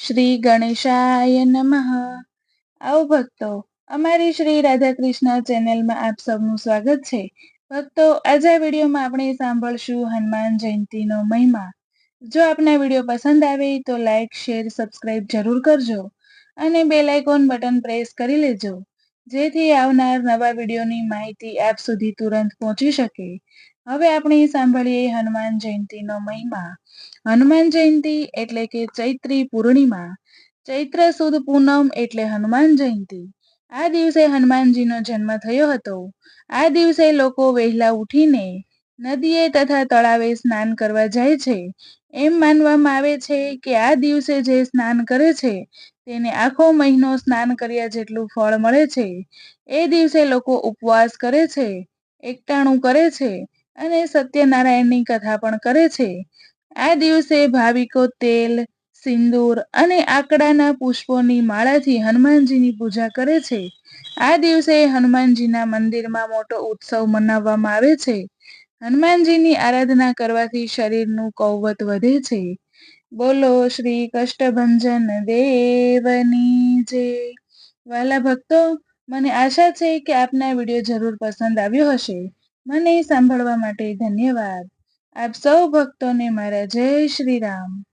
શ્રી ગણેશાય નમઃ. આવો ભક્તો, અમારી શ્રી રાધાકૃષ્ણ ચેનલમાં આપ સૌનું સ્વાગત છે. ભક્તો, આજે વિડીયોમાં આપણે સાંભળશું હનુમાન જયંતીનો મહિમા. જો આપને વીડિયો પસંદ આવે તો લાઈક, શેર સબસ્ક્રાઇબ જરૂર કરજો અને બે લાઇકોન બટન પ્રેસ કરી લેજો. જેથી આવનાર નવા વિડીયોની માહિતી આપ સુધી તુરંત પહોંચી શકે. હવે આપણે સાંભળીએ હનુમાન જયંતીનો મહિમા. હનુમાન જયંતી એટલે કે ચૈત્રી પૂર્ણિમા. ચૈત્ર સુદ પૂનમ એટલે હનુમાન જયંતી. આ દિવસે હનુમાનજીનો જન્મ થયો હતો. આ દિવસે લોકો વહેલા ઉઠીને નદીએ તથા તળાવે સ્નાન કરવા જાય છે. એમ માનવામાં આવે છે કે આ દિવસે જે સ્નાન કરે છે, તેને આખો મહિનો સ્નાન કર્યા જેટલું ફળ મળે છે. એ દિવસે લોકો ઉપવાસ કરે છે, એકટાણું કરે છે અને સત્યનારાયણની કથા પણ કરે છે. આ દિવસે ભાવિકો તેલ, સિંદૂર અને આકડાના પુષ્પોની માળાથી હનુમાનજીની પૂજા કરે છે. આ દિવસે હનુમાનજીના મંદિરમાં મોટો ઉત્સવ મનાવવામાં આવે છે. હનુમાનજીની આરાધના કરવાથી શરીરનું કૌવત વધે છે. બોલો શ્રી કષ્ટભંજન દેવની જે વાલા ભક્તો, મને આશા છે કે આપના વીડિયો જરૂર પસંદ આવ્યો હશે. મને સાંભળવા માટે ધન્યવાદ. આપ સૌ ભક્તોને મારા જય શ્રી રામ.